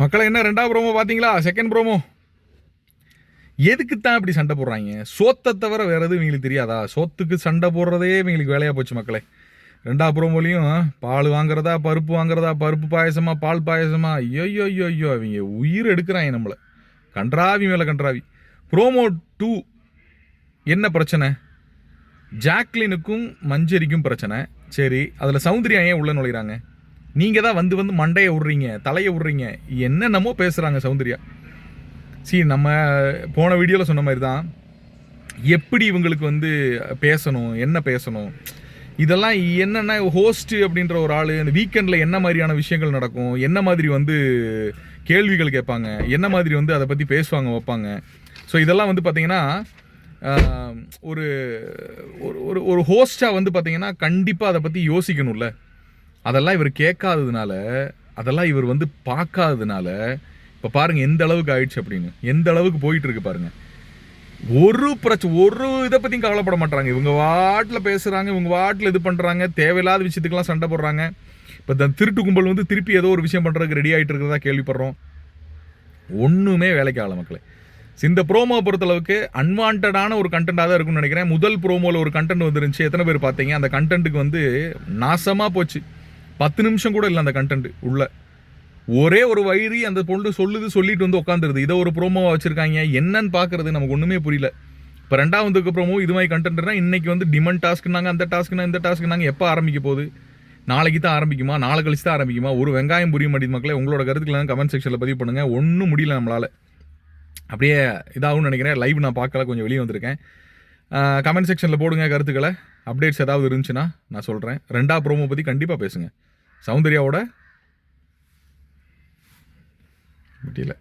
மக்களை என்ன ரெண்டாவது ப்ரோமோ பார்த்தீங்களா? செகண்ட் ப்ரோமோ எதுக்கு தான் இப்படி சண்டை போடுறாங்க? சோத்தை தவிர வேறு எதுவும் இவங்களுக்கு தெரியாதா? சோத்துக்கு சண்டை போடுறதே இவங்களுக்கு வேலையாக போச்சு மக்களே. ரெண்டாவது ப்ரோமோலையும் பால் வாங்குறதா பருப்பு வாங்குறதா பருப்பு பாயசமா பால் பாயசமா? ஐயோ ஐயோ ஐயோ அவங்க உயிர் எடுக்கிறாங்க நம்மளை. கன்றாவி மேலே கன்றாவி. ப்ரோமோ டூ என்ன பிரச்சனை? ஜாக்லினுக்கும் மஞ்சரிக்கும் பிரச்சனை. சரி அதில் சௌந்தர்யா ஏன் உள்ளே நுழைகிறாங்க நீங்கள் தான் வந்து வந்து மண்டையை விட்றீங்க தலையை விட்றீங்க என்னென்னமோ பேசுகிறாங்க சௌந்தர்யா. சி நம்ம போன வீடியோவில் சொன்ன மாதிரி தான் எப்படி இவங்களுக்கு வந்து பேசணும் என்ன பேசணும்? இதெல்லாம் என்னென்ன ஹோஸ்ட் அப்படின்ற ஒரு ஆள் இந்த வீக்கெண்டில் என்ன மாதிரியான விஷயங்கள் நடக்கும்? என்ன மாதிரி வந்து கேள்விகள் கேட்பாங்க? என்ன மாதிரி வந்து அதை பற்றி பேசுவாங்க வைப்பாங்க? ஸோ இதெல்லாம் வந்து பார்த்திங்கன்னா ஒரு ஒரு- ஒரு ஒரு வந்து பார்த்திங்கன்னா கண்டிப்பாக அதை பற்றி யோசிக்கணும்ல. அதெல்லாம் இவர் கேட்காததுனால அதெல்லாம் இவர் வந்து பார்க்காததுனால இப்போ பாருங்கள் எந்த அளவுக்கு ஆயிடுச்சு அப்படின்னு. எந்த அளவுக்கு போயிட்டு இருக்கு பாருங்கள் ஒரு பிரச்சனை ஒரு இதை பற்றியும் கவலைப்பட மாட்டாங்க இவங்க வாட்டில் பேசுகிறாங்க இவங்க வாட்டில் இது பண்ணுறாங்க தேவையில்லாத விஷயத்துக்கெல்லாம் சண்டை போடுறாங்க. இப்போ இந்த திருட்டு கும்பல் வந்து திருப்பி ஏதோ ஒரு விஷயம் பண்ணுறதுக்கு ரெடி ஆகிட்டு இருக்கிறதா கேள்விப்படுறோம். ஒன்றுமே வேலைக்கு ஆகல மக்களே. இந்த ப்ரோமோ பொறுத்தளவுக்கு அன்வான்டான ஒரு கண்டென்ட்டாக தான் இருக்கும்னு நினைக்கிறேன். முதல் ப்ரோமோவில் ஒரு கண்டென்ட் வந்துருந்துச்சு. எத்தனை பேர் பார்த்தீங்க? அந்த கண்டென்ட்டுக்கு வந்து நாசமாக போச்சு. பத்து நிமிஷம் கூட இல்லை அந்த கண்டென்ட் உள்ள. ஒரே ஒரு வயிறு அந்த பொண்ணு சொல்லுது சொல்லிட்டு வந்து உட்காந்துருது இதை ஒரு ப்ரோமோவாக வச்சுருக்காங்க. என்னன்னு பார்க்குறது நமக்கு ஒன்றுமே புரியல. இப்போ ரெண்டாவதுக்கு ப்ரோமோ இது மாதிரி கண்டென்ட்னா இன்றைக்கி வந்து டிமண்ட் டாஸ்க்குனாங்க அந்த டாஸ்க்குனா இந்த டாஸ்க்குனாங்க எப்போ ஆரம்பிக்க போகுது? நாளைக்கு தான் ஆரம்பிக்குமா? நாளை கழிச்சு தான் ஆரம்பிக்குமா? ஒரு வெங்காயம் புரிய மாட்டேது மக்களே. உங்களோட கருத்துக்களை கமெண்ட் செக்ஷனில் பதிவு பண்ணுங்கள் ஒன்றும் முடியல நம்மளால். அப்படியே இதாகும்னு நினைக்கிறேன். லைவ் நான் பார்க்கல கொஞ்சம் வெளியே வந்திருக்கேன். கமெண்ட் செக்ஷனில் போடுங்க கருத்துக்களை. அப்டேட்ஸ் ஏதாவது இருந்துச்சுன்னா நான் சொல்கிறேன் ரெண்டா ப்ரோமோ பற்றி கண்டிப்பாக பேசுங்கள் சௌந்தர்யாவோட முடியல.